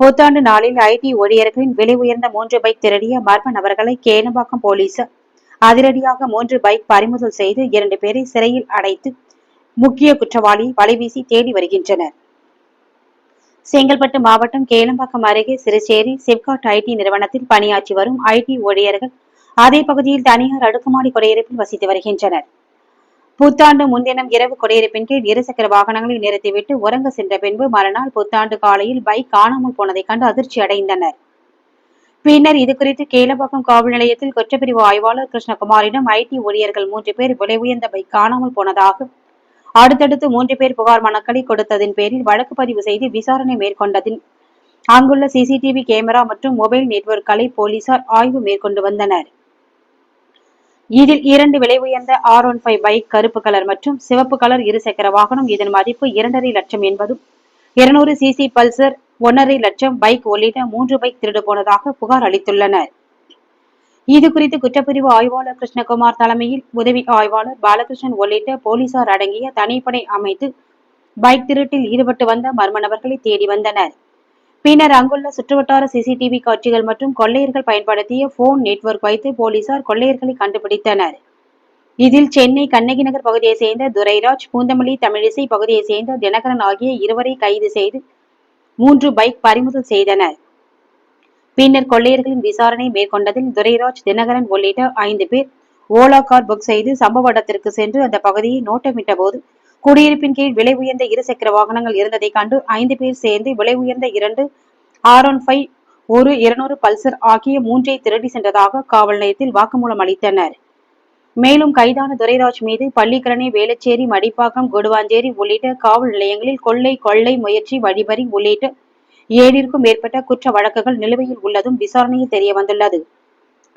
புத்தாண்டு நாளில் ஐடி ஊழியர்களின் விலை உயர்ந்த மூன்று பைக் திருடிய மர்ம நபர்களை கேளம்பாக்கம் போலீசார் அதிரடியாக மூன்று பைக் பறிமுதல் செய்து இரண்டு பேரை சிறையில் அடைத்து முக்கிய குற்றவாளியை வலைவீசி தேடி வருகின்றனர். செங்கல்பட்டு மாவட்டம் கேளம்பாக்கம் அருகே சிறுச்சேரி சிப்காட் ஐடி நிறுவனத்தில் பணியாற்றி வரும் ஐடி ஊழியர்கள் அதே பகுதியில் தனியார் அடுக்குமாடி குடியிருப்பில் வசித்து வருகின்றனர். புத்தாண்டு முன்தினம் இரவு குடியிருப்பின் கீழ் இருசக்கர வாகனங்களை நிறுத்திவிட்டு உறங்க சென்ற பின்பு மறுநாள் புத்தாண்டு காலையில் பைக் காணாமல் போனதைக் கண்டு அதிர்ச்சி அடைந்தனர். பின்னர் இதுகுறித்து கேலப்பாக்கம் காவல் நிலையத்தில் குற்றப்பிரிவு ஆய்வாளர் கிருஷ்ணகுமாரிடம் ஐடி ஊழியர்கள் மூன்று பேர் விலை உயர்ந்த பைக் காணாமல் போனதாக அடுத்தடுத்து மூன்று பேர் புகார் மனுக்களை கொடுத்ததின் பேரில் வழக்கு பதிவு செய்து விசாரணை மேற்கொண்டதின் அங்குள்ள சிசிடிவி கேமரா மற்றும் மொபைல் நெட்வொர்க்களை போலீசார் ஆய்வு மேற்கொண்டு வந்தனர். இதில் இரண்டு விலை உயர்ந்த ஆர் ஒன் ஃபைவ் பைக் கருப்பு கலர் மற்றும் சிவப்பு கலர் இருசக்கர வாகனம். இதன் மதிப்பு இரண்டரை லட்சம் என்பதும் இருநூறு சிசி பல்சர் ஒன்றரை லட்சம் பைக் உள்ளிட்ட மூன்று பைக் திருடு போனதாக புகார் அளித்துள்ளனர். இது குறித்து குற்றப்பிரிவு ஆய்வாளர் கிருஷ்ணகுமார் தலைமையில் உதவி ஆய்வாளர் பாலகிருஷ்ணன் உள்ளிட்ட போலீசார் அடங்கிய தனிப்படை அமைத்து பைக் திருட்டில் ஈடுபட்டு வந்த மர்ம நபர்களை தேடி வந்தனர். பின்னர் அங்குள்ள சுற்றுவட்டார சிசிடிவி காட்சிகள் மற்றும் கொள்ளையர்கள் பயன்படுத்திய போன் நெட்வொர்க் வைத்து போலீசார் கொள்ளையர்களை கண்டுபிடித்தனர். இதில் சென்னை கண்ணகி நகர் பகுதியைச் சேர்ந்த துரைராஜ் பூந்தமல்லி தமிழிசை பகுதியைச் சேர்ந்த தினகரன் ஆகிய இருவரை கைது செய்து மூன்று பைக் பறிமுதல் செய்தனர். பின்னர் கொள்ளையர்களின் விசாரணை மேற்கொண்டதில் துரைராஜ் தினகரன் உள்ளிட்ட ஐந்து பேர் ஓலா கார் புக் செய்து சம்பவ இடத்திற்கு சென்று அந்த பகுதியை நோட்டமிட்ட போது குடியிருப்பின் கீழ் விலை உயர்ந்த இருசக்கர வாகனங்கள் இருந்ததை கண்டு ஐந்து பேர் சேர்ந்து விலை உயர்ந்த இரண்டு ஆர் ஒன் ஃபைவ் ஒரு இருநூறு பல்சர் ஆகிய மூன்றை திருடி சென்றதாக காவல் நிலையத்தில் வாக்குமூலம் அளித்தனர். மேலும் கைதான துரைராஜ் மீது பள்ளிக்கரணை வேலச்சேரி மடிப்பாக்கம் கொடுவாஞ்சேரி உள்ளிட்ட காவல் நிலையங்களில் கொள்ளை கொள்ளை முயற்சி வழிபறி உள்ளிட்ட ஏழிற்கும் மேற்பட்ட குற்ற வழக்குகள் நிலுவையில் உள்ளதும் விசாரணையில் தெரிய வந்துள்ளது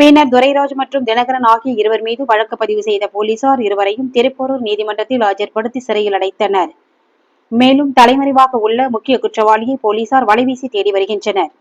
பின்னர் துரைராஜ் மற்றும் தினகரன் ஆகிய இருவர் மீது வழக்கு பதிவு செய்த போலீசார் இருவரையும் திருப்போரூர் நீதிமன்றத்தில் ஆஜர்படுத்தி சிறையில் அடைத்தனர். மேலும் தலைமறைவாக உள்ள முக்கிய குற்றவாளியை போலீசார் வலைவீசி தேடி வருகின்றனர்.